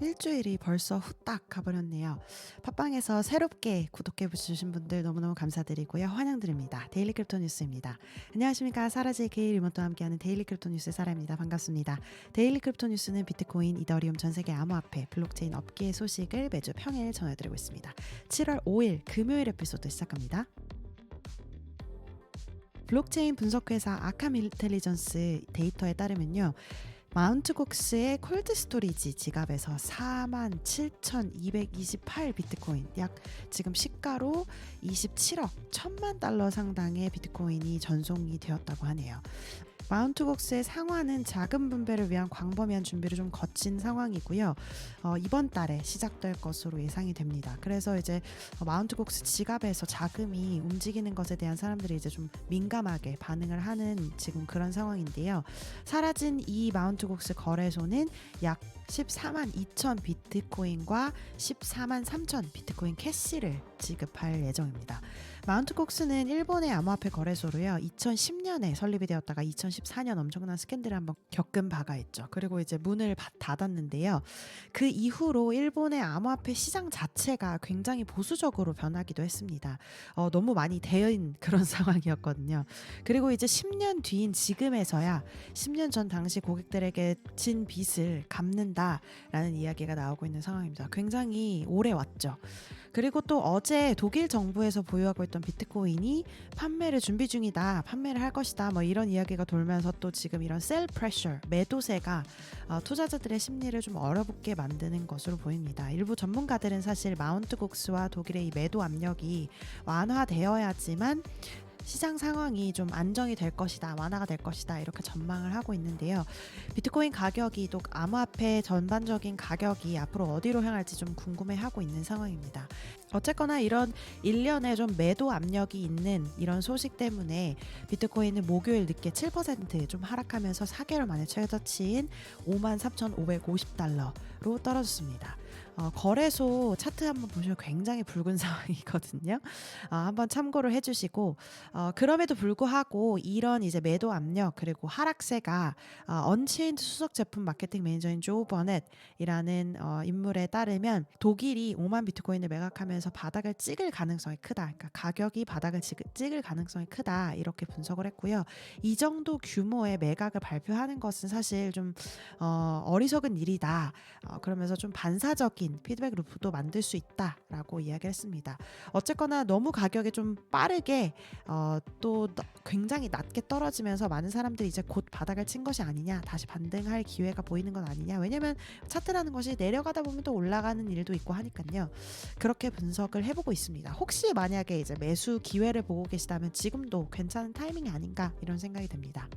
일주일이 벌써 후딱 가버렸네요. 팟빵에서 새롭게 구독해 주신 분들 너무너무 감사드리고요. 환영드립니다. 데일리 크립토 뉴스입니다. 안녕하십니까. 사라지의 리모트와 함께하는 데일리 크립토 뉴스 사라입니다. 반갑습니다. 데일리 크립토 뉴스는 비트코인, 이더리움 전 세계 암호화폐, 블록체인 업계의 소식을 매주 평일 전해드리고 있습니다. 7월 5일 금요일 에피소드 시작합니다. 블록체인 분석회사 아캄 인텔리전스 데이터에 따르면요. 마운트곡스의 콜드 스토리지 지갑에서 47,228 비트코인 약 지금 시가로 27억 1천만 달러 상당의 비트코인이 전송이 되었다고 하네요. 마운트곡스의 상환은 자금 분배를 위한 광범위한 준비를 좀 거친 상황이고요. 어, 이번 달에 시작될 것으로 예상이 됩니다. 그래서 이제 마운트곡스 지갑에서 자금이 움직이는 것에 대한 사람들이 이제 좀 민감하게 반응을 하는 지금 그런 상황인데요. 사라진 이 마운트곡스 거래소는 약 14만 2천 비트코인과 14만 3천 비트코인 캐시를 지급할 예정입니다. 마운트 콕스는 일본의 암호화폐 거래소로요. 2010년에 설립이 되었다가 2014년 엄청난 스캔들을 한번 겪은 바가 있죠. 그리고 이제 문을 닫았는데요. 그 이후로 일본의 암호화폐 시장 자체가 굉장히 보수적으로 변하기도 했습니다. 어, 너무 많이 대인 그런 상황이었거든요. 그리고 이제 10년 뒤인 지금에서야 10년 전 당시 고객들에게 진 빚을 갚는다라는 이야기가 나오고 있는 상황입니다. 굉장히 오래 왔죠. 그리고 또 어제 독일 정부에서 보유하고 있던 비트코인이 판매를 준비 중이다, 판매를 할 것이다, 뭐 이런 이야기가 돌면서 또 지금 이런 셀 프레셔, 매도세가 어, 투자자들의 심리를 좀 어렵게 만드는 것으로 보입니다. 일부 전문가들은 사실 마운트 곡스와 독일의 이 매도 압력이 완화되어야지만 시장 상황이 좀 안정이 될 것이다, 완화가 될 것이다 이렇게 전망을 하고 있는데요. 비트코인 가격이 또 암호화폐 전반적인 가격이 앞으로 어디로 향할지 좀 궁금해하고 있는 상황입니다. 어쨌거나 이런 일련의 좀 매도 압력이 있는 이런 소식 때문에 비트코인은 목요일 늦게 7%좀 하락하면서 4개월 만에 최저치인 53,550달러로 떨어졌습니다. 어, 거래소 차트 한번 보시면 굉장히 붉은 상황이거든요. 어, 한번 참고를 해주시고 어, 그럼에도 불구하고 이런 이제 매도 압력 그리고 하락세가 어, 언체인드 수석 제품 마케팅 매니저인 조 버넷이라는 어, 인물에 따르면 독일이 5만 비트코인을 매각하면서 바닥을 찍을 가능성이 크다. 그러니까 가격이 바닥을 찍을 가능성이 크다 이렇게 분석을 했고요. 이 정도 규모의 매각을 발표하는 것은 사실 좀 어, 어리석은 일이다. 어, 그러면서 좀 반사적인 적인 피드백 루프도 만들 수 있다라고 이야기를 했습니다. 어쨌거나 너무 가격이 좀 빠르게 어, 또 굉장히 낮게 떨어지면서 많은 사람들이 이제 곧 바닥을 친 것이 아니냐 다시 반등할 기회가 보이는 건 아니냐 왜냐면 차트라는 것이 내려가다 보면 또 올라가는 일도 있고 하니까요 그렇게 분석을 해보고 있습니다 혹시 만약에 이제 매수 기회를 보고 계시다면 지금도 괜찮은 타이밍이 아닌가 이런 생각이 듭니다.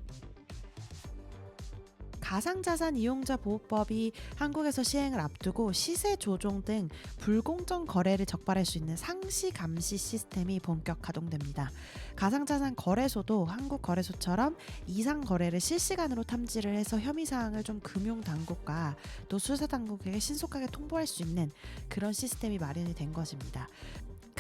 가상자산 이용자 보호법이 한국에서 시행을 앞두고 시세 조종 등 불공정 거래를 적발할 수 있는 상시 감시 시스템이 본격 가동됩니다. 가상자산 거래소도 한국 거래소처럼 이상 거래를 실시간으로 탐지를 해서 혐의 사항을 좀 금융 당국과 또 수사 당국에게 신속하게 통보할 수 있는 그런 시스템이 마련이 된 것입니다.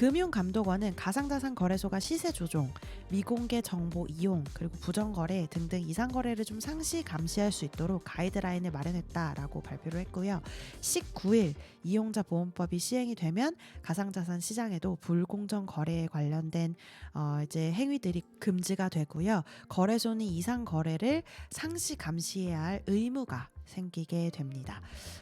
금융감독원은 가상자산 거래소가 시세 조종, 미공개 정보 이용, 그리고 부정거래 등등 이상거래를 좀 상시 감시할 수 있도록 가이드라인을 마련했다라고 발표를 했고요. 19일 이용자 보험법이 시행이 되면 가상자산 시장에도 불공정 거래에 관련된 어 이제 행위들이 금지가 되고요. 거래소는 이상 거래를 상시 감시해야 할 의무가 생기게 됩니다.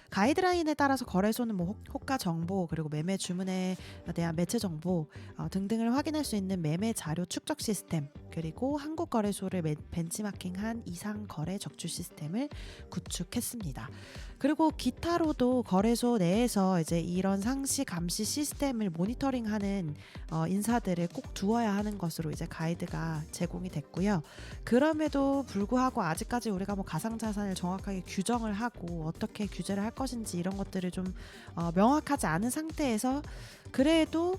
가이드라인에 따라서 거래소는 뭐 호가 정보 그리고 매매 주문에 대한 매체 정보 어, 등등을 확인할 수 있는 매매 자료 축적 시스템 그리고 한국 거래소를 벤치마킹한 이상 거래 적주 시스템을 구축했습니다. 그리고 기타로도 거래소 내에서 이제 이런 상시 감시 시스템을 모니터링하는 어, 인사들을 꼭 두어야 하는 것으로 이제 가이드가 제공이 됐고요. 그럼에도 불구하고 아직까지 우리가 뭐 가상 자산을 정확하게 규정을 하고 어떻게 규제를 할 것인지 이런 것들을 좀 어, 명확하지 않은 상태에서 그래도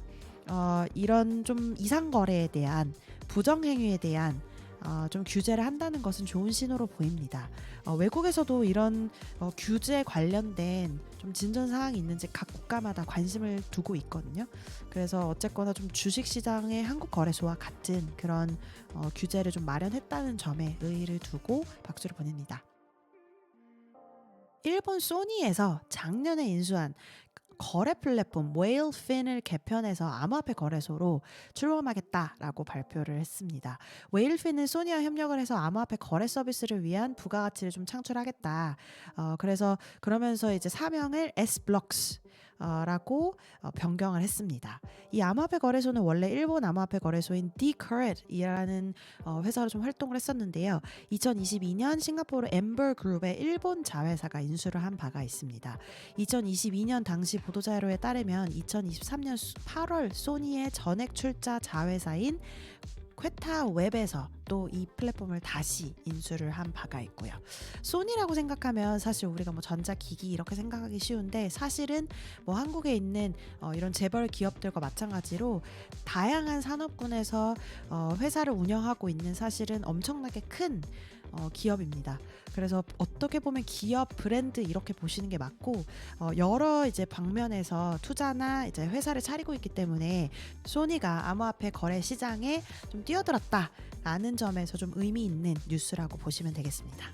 어, 이런 좀 이상 거래에 대한 부정 행위에 대한 어, 좀 규제를 한다는 것은 좋은 신호로 보입니다. 어, 외국에서도 이런 어, 규제 관련된 좀 진전 사항이 있는지 각 국가마다 관심을 두고 있거든요. 그래서 어쨌거나 좀 주식 시장의 한국 거래소와 같은 그런 어, 규제를 좀 마련했다는 점에 의의를 두고 박수를 보냅니다. 일본 소니에서 작년에 인수한 거래 플랫폼 웨일핀을 개편해서 암호화폐 거래소로 출범하겠다라고 발표를 했습니다. 웨일핀은 소니와 협력을 해서 암호화폐 거래 서비스를 위한 부가가치를 좀 창출하겠다. 어, 그래서 그러면서 이제 사명을 Sblocks 라고 어, 변경을 했습니다. 이 암호화폐 거래소는 원래 일본 암호화폐 거래소인 Decred 이라는 어, 회사로 좀 활동을 했었는데요. 2022년 싱가포르 엠버 그룹의 일본 자회사가 인수를 한 바가 있습니다. 2022년 당시 보도자료에 따르면 2023년 8월 소니의 전액 출자 자회사인 퀘타 웹에서 또 이 플랫폼을 다시 인수를 한 바가 있고요. 소니라고 생각하면 사실 우리가 뭐 전자기기 이렇게 생각하기 쉬운데 사실은 뭐 한국에 있는 어 이런 재벌 기업들과 마찬가지로 다양한 산업군에서 어 회사를 운영하고 있는 사실은 엄청나게 큰 어, 기업입니다. 그래서 어떻게 보면 기업 브랜드 이렇게 보시는 게 맞고 어, 여러 이제 방면에서 투자나 이제 회사를 차리고 있기 때문에 소니가 암호화폐 거래 시장에 좀 뛰어들었다라는 점에서 좀 의미 있는 뉴스라고 보시면 되겠습니다.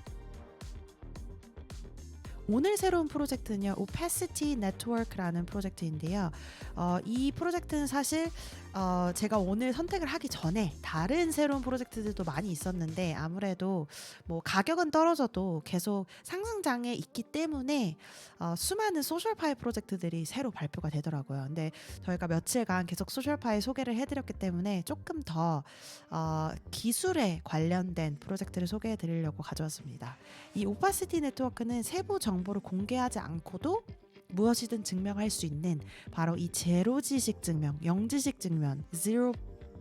오늘 새로운 프로젝트는요, Opacity Network라는 프로젝트인데요. 어, 이 프로젝트는 사실 어, 제가 오늘 선택을 하기 전에 다른 새로운 프로젝트들도 많이 있었는데 아무래도 뭐 가격은 떨어져도 계속 상승장에 있기 때문에 어, 수많은 소셜파이 프로젝트들이 새로 발표가 되더라고요. 근데 저희가 며칠간 계속 소셜파이 소개를 해드렸기 때문에 조금 더 어, 기술에 관련된 프로젝트를 소개해 드리려고 가져왔습니다. 이 오파시티 네트워크는 세부 정보를 공개하지 않고도 무엇이든 증명할 수 있는 바로 이 제로 지식 증명, 영 지식 증명, zero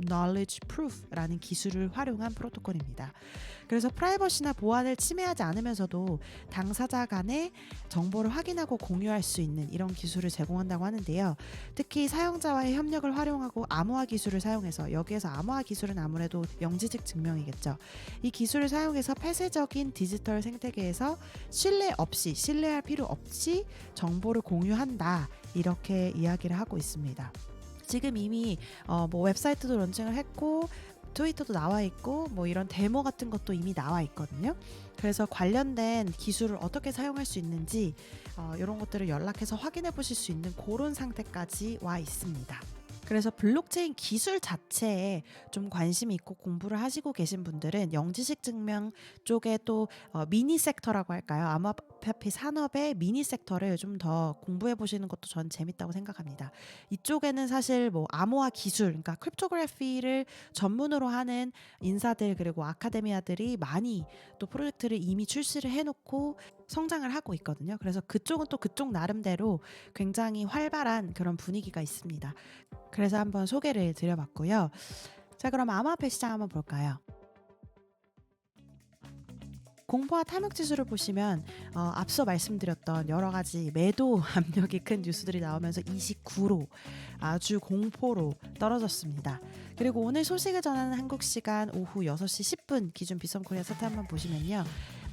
knowledge proof라는 기술을 활용한 프로토콜입니다. 그래서 프라이버시나 보안을 침해하지 않으면서도 당사자 간의 정보를 확인하고 공유할 수 있는 이런 기술을 제공한다고 하는데요. 특히 사용자와의 협력을 활용하고 암호화 기술을 사용해서 여기에서 암호화 기술은 아무래도 영지직 증명이겠죠. 이 기술을 사용해서 폐쇄적인 디지털 생태계에서 신뢰 없이 신뢰할 필요 없이 정보를 공유한다. 이렇게 이야기를 하고 있습니다. 지금 이미 어, 뭐 웹사이트도 런칭을 했고 트위터도 나와 있고 뭐 이런 데모 같은 것도 이미 나와 있거든요. 그래서 관련된 기술을 어떻게 사용할 수 있는지 어, 이런 것들을 연락해서 확인해 보실 수 있는 그런 상태까지 와 있습니다. 그래서 블록체인 기술 자체에 좀 관심이 있고 공부를 하시고 계신 분들은 영지식 증명 쪽에 또 어, 미니 섹터라고 할까요? 암호화폐 산업의 미니 섹터를 좀 더 공부해 보시는 것도 전 재밌다고 생각합니다. 이쪽에는 사실 뭐 암호화 기술, 그러니까 크립토그래피를 전문으로 하는 인사들 그리고 아카데미아들이 많이 또 프로젝트를 이미 출시를 해놓고 성장을 하고 있거든요. 그래서 그쪽은 또 그쪽 나름대로 굉장히 활발한 그런 분위기가 있습니다. 그래서 한번 소개를 드려봤고요. 자, 그럼 암호화폐 시장 한번 볼까요? 공포와 탐욕 지수를 보시면 어, 앞서 말씀드렸던 여러 가지 매도 압력이 큰 뉴스들이 나오면서 29로 아주 공포로 떨어졌습니다. 그리고 오늘 소식을 전하는 한국 시간 오후 6시 10분 기준 비썸코리아 차트 한번 보시면요.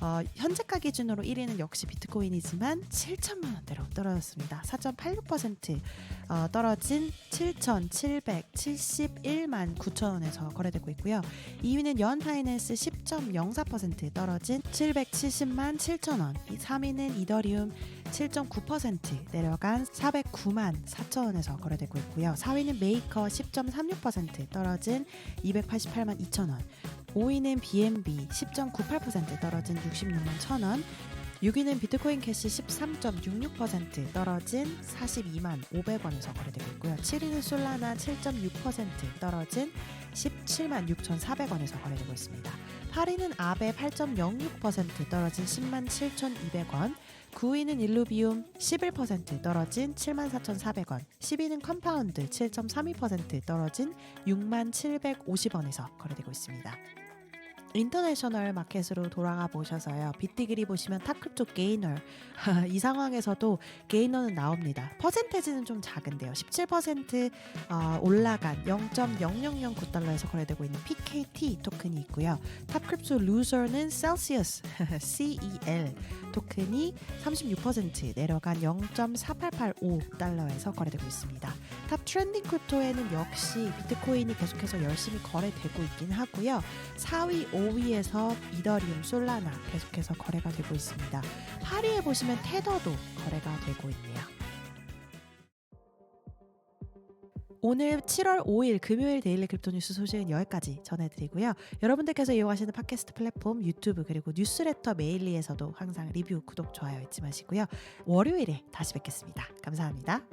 어, 현재가 기준으로 1위는 역시 비트코인이지만 7천만 원대로 떨어졌습니다. 4.86% 어, 떨어진 7,771만 9천 원에서 거래되고 있고요. 2위는 연 파이낸스 10.04% 떨어진 770만 7천 원. 3위는 이더리움 7.9% 내려간 409만 4천 원에서 거래되고 있고요. 4위는 메이커 10.36% 떨어진 288만 2천 원. 5위는 BNB 10.98% 떨어진 66만 1,000원. 6위는 비트코인 캐시 13.66% 떨어진 42만 500원에서 거래되고 있고요. 7위는 솔라나 7.6% 떨어진 17만 6,400원에서 거래되고 있습니다. 8위는 아베 8.06% 떨어진 10만 7,200원. 9위는 일루비움 11% 떨어진 74,400원. 10위는 컴파운드 7.32% 떨어진 6만 750원에서 거래되고 있습니다. 인터내셔널 마켓으로 돌아가 보셔서요. 빅디그리 보시면 탑크립토 게이너 이 상황에서도 게이너는 나옵니다. 퍼센테지는 좀 작은데요. 17% 어, 올라간 0.0009달러에서 거래되고 있는 PKT 토큰이 있고요. 탑크립토 루저는 셀시어스 CEL 토큰이 36% 내려간 0.4885달러에서 거래되고 있습니다. 탑 트렌딩 크립토에는 역시 비트코인이 계속해서 열심히 거래되고 있긴 하고요. 4위, 5위에서 이더리움, 솔라나 계속해서 거래가 되고 있습니다. 8위에 보시면 테더도 거래가 되고 있네요. 오늘 7월 5일 금요일 데일리 크립토 뉴스 소식은 여기까지 전해드리고요. 여러분들께서 이용하시는 팟캐스트 플랫폼 유튜브 그리고 뉴스레터 메일리에서도 항상 리뷰, 구독, 좋아요 잊지 마시고요. 월요일에 다시 뵙겠습니다. 감사합니다.